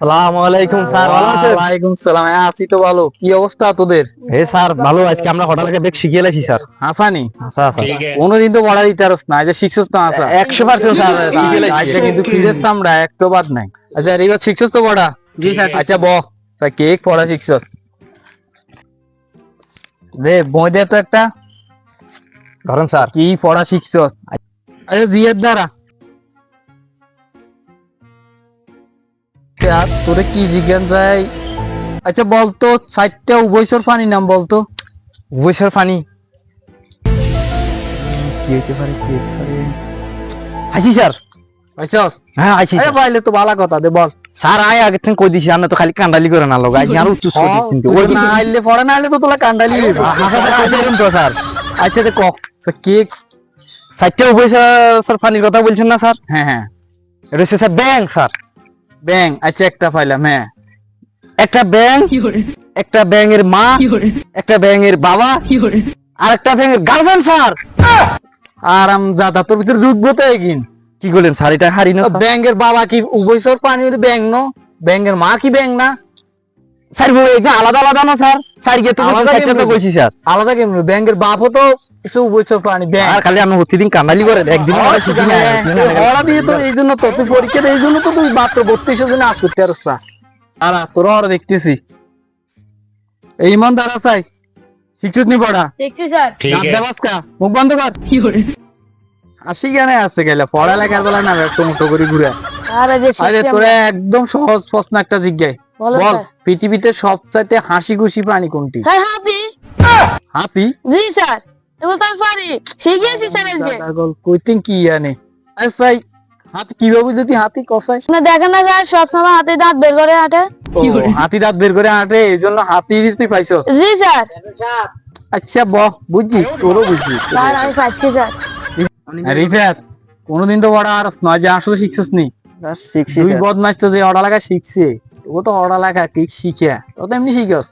সালাম আলাইকুম স্যার। ভালো আছেন? ওয়ালাইকুম সালাম হ্যাঁ আছি তো ভালো। কি অবস্থা তোদের? হে স্যার ভালো। আজকে আমরা শিখিয়ে লাইছি স্যার। হাসানি? আচ্ছা আচ্ছা। কোনোদিন তো পড়া দিতে পারস না। যে শিখছস তো আসা একশো পার্সেন্ট স্যার শিখিয়ে লাইছি কিন্তু ফিরের আমরা এক তো বাদ নাই। আচ্ছা এবার শিখছস তো পড়া জি স্যার আচ্ছা ব। কেক পড়া শিখছস? দে বই দে তো একটা। ধরেন স্যার। কি পড়া শিখছস? আচ্ছা জিয়ার দ্বারা আচ্ছা, তোরে কি জিজ্ঞান যায়? আচ্ছা বলতো চারটা উভয়সর পানি নাম বলতো। উভয়সর পানি কি হইতে পারে কি হইতে পারে? আইছি স্যার। পাইছস? হ্যাঁ আইছি আরে পাইলে তো ভালো কথা দে বল। স্যার আয় আগে থেকে কই দিছি আপনি তো খালি কান্ডালি করে না লোক আর উত্তর কই কিন্তু ওই না আইলে পড়ে না আইলে তো তোলা কান্ডালি তো স্যার। আচ্ছা দে ক। কেক চারটে উভয়সর পানির কথা বলছেন না স্যার? হ্যাঁ হ্যাঁ। এটা স্যার ব্যাংক স্যার। ব্যাং আচ্ছা একটা পাইলাম হ্যাঁ। একটা ব্যাংক একটা ব্যাঙের মা একটা ব্যাঙের বাবা আর একটা ব্যাঙের গার্লফ্রেন্ড স্যার। আর আম দাদা তোর ভিতরে ঢুকবো তো এগিন কি করলেন এটা হারি না? ব্যাংকের বাবা কি উভয়সর পানি হইলে ব্যাং নো? ব্যাংকের মা কি ব্যাং না? স্যার আলাদা আলাদা না স্যার? স্যার গিয়ে তো আলাদা কেমনে? কইছি স্যার। আলাদা কেমন? ব্যাংকের বাপও তো কিছু উভয়সর প্রাণী। আর খালি আপনি প্রতিদিন কান্ডালি করেন একদিন আমরা শিখি না একদিন আমরা- পড়া দিয়ে তো এই জন্য তো তুই পরীক্ষা এই জন্য তো তুই মাত্র বত্রিশের জন্য আজ করতে পারছ। আর তোর ওরা দেখতেছি। এই ইমান দ্বারা শিক্ষিত নি পড়া। দেখছি স্যার। দাঁত দেবাস কা? মুখ বন্ধ কর। আসি কেন আসছে গেলে পড়ালেখার বেলা না একটু মুটো করে ঘুরে। আরে যে আরে শিখছি তোরা একদম সহজ প্রশ্ন একটা জিজ্ঞাসা। বলো বল পৃথিবীতে সবচাইতে হাসি খুশি প্রাণী কোনটি? হাতি। হাতি? জি স্যার। এগুলো তো আমি পারি শিখিয়েছি স্যার আজকে দাদা কইতেন কি জানে আচ্ছা এই কীভাবে যদি হাতি কষায় আপনি দেখেন না স্যার সবসময় হাতে দাঁত বের করে হাঁটে হাতি দাঁত বের করে হাঁটে এই জন্য হাতি তুই পাইছো। জি স্যার আচ্ছা বহ বুঝছি তোরও বুঝছি স্যার আমি পাচ্ছি স্যার রিফাত কোনোদিন তো ওরা আর নয় যে আসলে শিখছিস নি? শিখছি বদমাস তো যে অড়া লাগা শিখছে ও তো অড়া লাগা ঠিক শিখে তো তো এমনি শিখস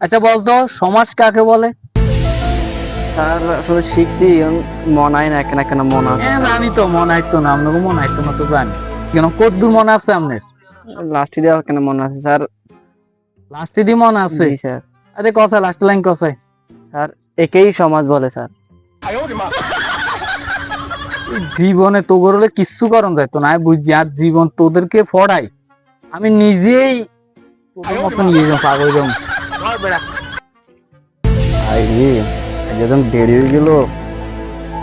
আচ্ছা বলতো সমাজ কাকে বলে? স্যার আসলে শিখছি মন আয় না কেন কেন মন আছে। হ্যাঁ জানি তো মনে হয় তো না আপনাকে মনে হয় তো না তো জানি। কেন কত দূর মনে আছে আপনার? লাস্টে দেওয়া কেন মন আছে স্যার? লাস্টে দিয়ে মনে আছে? স্যার। আরে কথা লাস্ট লাইন কথায় স্যার একেই সমাজ বলে স্যার। জীবনে তো গরলে কিচ্ছু করন যায় তো না বুঝছি আর জীবন তোদেরকে ফড়াই। আমি নিজেই তোদের মতো নিয়ে যাব পাগল যাব আই যেদিন দেরি হয়ে গেল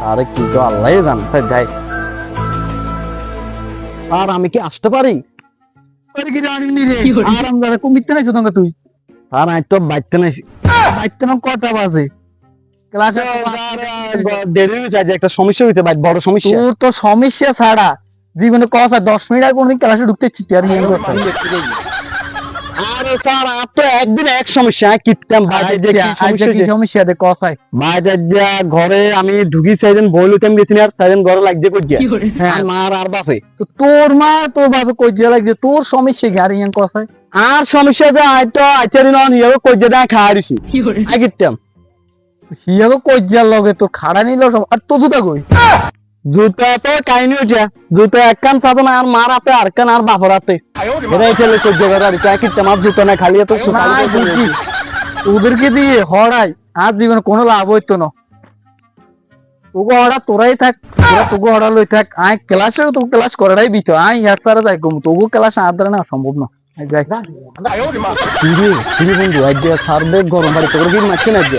আরে কি তো আল্লাহ জান স্যার যাই আর আমি কি আসতে পারি? আরে কি জানি নি রে আরাম দাদা কমিতে নাই তোকে তুই আর আমি তো বাইতে নাই। বাইতে না কটা বাজে? ক্লাসে দেরি হয়ে যায় যে একটা সমস্যা হইতে বড় সমস্যা। তোর তো সমস্যা ছাড়া। জীবনে কথা দশ মিনিট আগে কোনদিন ক্লাসে ঢুকতে আর আরে স্যার আর তো একদিন এক সমস্যা আমি কিতাম যে কি সমস্যা কি হয়েছে। সমস্যা? দে কথায় বাইরে যা ঘরে আমি ঢুকি গেছি আর ঘরে লাগছে কই হ্যাঁ। আর মার আর বাপে। তো তোর মা তোর বাবা কই যে লাগছে? তোর সমস্যা কি? আর ইয়ান কথায় আর সমস্যা যে আই তো আইতারি নন ইয়ে কই যে দা খাই দিছি। আই কিতাম হিয়াগো কই যে লগে? তোর খাড়া নিল আর তো জুতা কই? জুতা তো কাহিনী হইছে জুতা এক কান পাবো না আর মার হাতে আর কান আর বাপর হাতে? এরাই খেলে কই যে আর চাই কিতাম আর জুতা না খালি তো ওদেরকে দিয়ে হড়াই আর জীবনে কোনো লাভ হইতো না। তোকে হড়া তোরাই থাক তোরা তোকে হড়া লই থাক আয় ক্লাসে তো ক্লাস করাটাই বিতো আয় ইয়ার তারা যাই কম তোকে ক্লাস আদরে না। সম্ভব না যাই কিরে বন্ধু আজ বেগ গরম বাড়িতে করে কি মারছে না আজ?